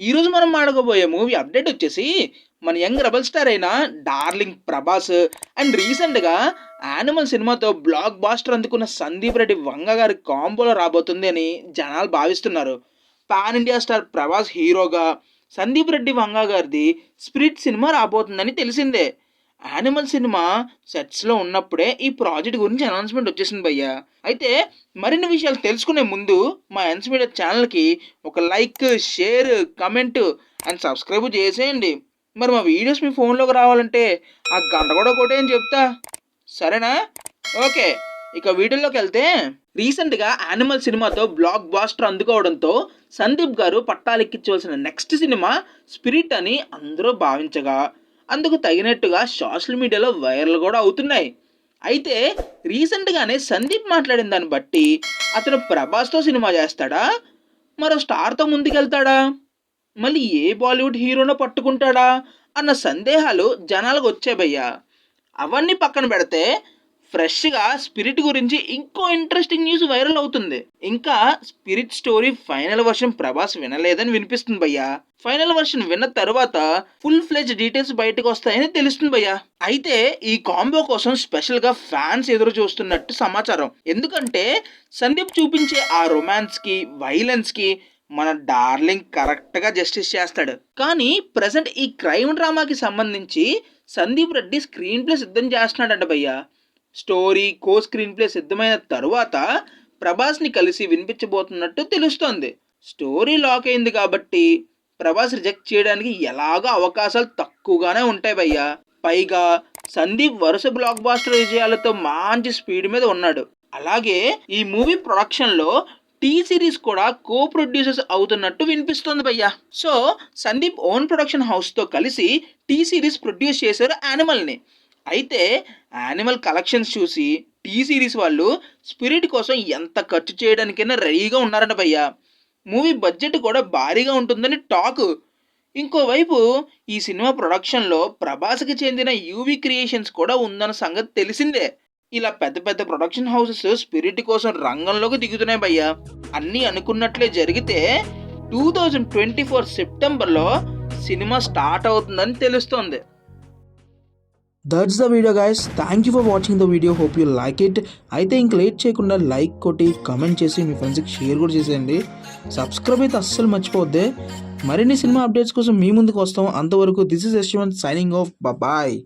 ఈరోజు మనం మాడకపోయే movie update వచ్చేసి మన యంగ్ రెబల్ స్టార్ అయిన డార్లింగ్ ప్రభాస్ అండ్ రీసెంట్గా యానిమల్ సినిమాతో బ్లాక్ బాస్టర్ అందుకున్న సందీప్ రెడ్డి వంగ గారి కాంబోలో రాబోతుంది అని జనాలు భావిస్తున్నారు. పాన్ ఇండియా స్టార్ ప్రభాస్ హీరోగా సందీప్ రెడ్డి వంగ గారిది స్పిరిట్ సినిమా రాబోతుందని తెలిసిందే. యానిమల్ సినిమా సెట్స్లో ఉన్నప్పుడే ఈ ప్రాజెక్ట్ గురించి అనౌన్స్మెంట్ వచ్చేసింది భయ్య. అయితే మరిన్ని విషయాలు తెలుసుకునే ముందు మా ఎన్స్ మీడియా ఛానల్కి ఒక like share comment and subscribe చేసేయండి. మరి మా వీడియోస్ మీ ఫోన్లోకి రావాలంటే ఆ గంట కూడా కొట్టేయని చెప్తా. సరేనా? ఓకే ఇక వీడియోలోకి వెళ్తే రీసెంట్గా యానిమల్ సినిమాతో బ్లాక్ బాస్టర్ అందుకోవడంతో సందీప్ గారు పట్టాలెక్కించవలసిన నెక్స్ట్ సినిమా స్పిరిట్ అని అందరూ భావించగా అందుకు తగినట్టుగా సోషల్ మీడియాలో వైరల్ కూడా అవుతున్నాయి. అయితే రీసెంట్గానే సందీప్ మాట్లాడిన దాన్ని బట్టి అతను ప్రభాస్తో సినిమా చేస్తాడా? మరో స్టార్తో ముందుకెళ్తాడా? మళ్ళీ ఏ బాలీవుడ్ హీరోనో పట్టుకుంటాడా? అన్న సందేహాలు జనాలకు వచ్చాయి భయ్యా. అవన్నీ పక్కన పెడితే ఫ్రెష్గా స్పిరిట్ గురించి ఇంకో ఇంట్రెస్టింగ్ న్యూస్ వైరల్ అవుతుంది. ఇంకా Spirit story final version Prabhas వినలేదని వినిపిస్తుంది భయ్యా. ఫైనల్ వర్షన్ విన్న తర్వాత ఫుల్ ఫ్లెజ్ డీటెయిల్స్ బయటకు వస్తాయని తెలుస్తుంది భయ్యా. అయితే ఈ కాంబో కోసం స్పెషల్గా ఫ్యాన్స్ ఎదురు చూస్తున్నట్టు సమాచారం. ఎందుకంటే సందీప్ చూపించే ఆ రొమాన్స్కి వైలెన్స్కి మన డార్లింగ్ కరెక్ట్గా జస్టిస్ చేస్తాడు. కానీ ప్రజెంట్ ఈ క్రైమ్ డ్రామాకి సంబంధించి సందీప్ రెడ్డి స్క్రీన్ ప్లే సిద్ధం చేస్తున్నాడంట భయ్యా. స్టోరీ కో స్క్రీన్ ప్లే సిద్ధమైన తరువాత ప్రభాస్ని కలిసి వినిపించబోతున్నట్టు తెలుస్తోంది. స్టోరీ లాక్ అయింది కాబట్టి ప్రభాస్ రిజెక్ట్ చేయడానికి ఎలాగో అవకాశాలు తక్కువగానే ఉంటాయి భయ్యా. పైగా సందీప్ వరుస బ్లాక్ బాస్టర్ విజయాలతో మంచి స్పీడ్ మీద ఉన్నాడు. అలాగే ఈ మూవీ ప్రొడక్షన్లో టీ సిరీస్ కూడా కో ప్రొడ్యూసర్స్ అవుతున్నట్టు వినిపిస్తుంది భయ్యా. సో సందీప్ ఓన్ ప్రొడక్షన్ హౌస్తో కలిసి టీ సిరీస్ ప్రొడ్యూస్ చేశారు యానిమల్ని. అయితే యానిమల్ కలెక్షన్స్ చూసి టీ సిరీస్ వాళ్ళు స్పిరిట్ కోసం ఎంత ఖర్చు చేయడానికైనా రెడీగా ఉన్నారట భయ్యా. మూవీ బడ్జెట్ కూడా భారీగా ఉంటుందని టాక్. ఇంకోవైపు ఈ సినిమా ప్రొడక్షన్లో ప్రభాస్కి చెందిన యూవి క్రియేషన్స్ కూడా ఉందన్న సంగతి తెలిసిందే. ఇలా పెద్ద పెద్ద ప్రొడక్షన్ హౌసెస్ స్పిరిట్ కోసం రంగంలోకి దిగుతున్నాయి భయ్యా. అన్నీ అనుకున్నట్లే జరిగితే టూ థౌజండ్ ట్వంటీ ఫోర్ సెప్టెంబర్లో సినిమా స్టార్ట్ అవుతుందని తెలుస్తోంది. That's the video guys thank you for watching the video hope you like it అయితే ఇంక లేట్ చేయకుండా లైక్ కొట్టి కమెంట్ చేసి మీ ఫ్రెండ్స్కి షేర్ కూడా చేసేయండి. సబ్స్క్రైబ్ అయితే అస్సలు మర్చిపోద్దే మరిన్ని సినిమా అప్డేట్స్ కోసం మీ ముందుకు వస్తాం. అంతవరకు this is Yashwant signing off bye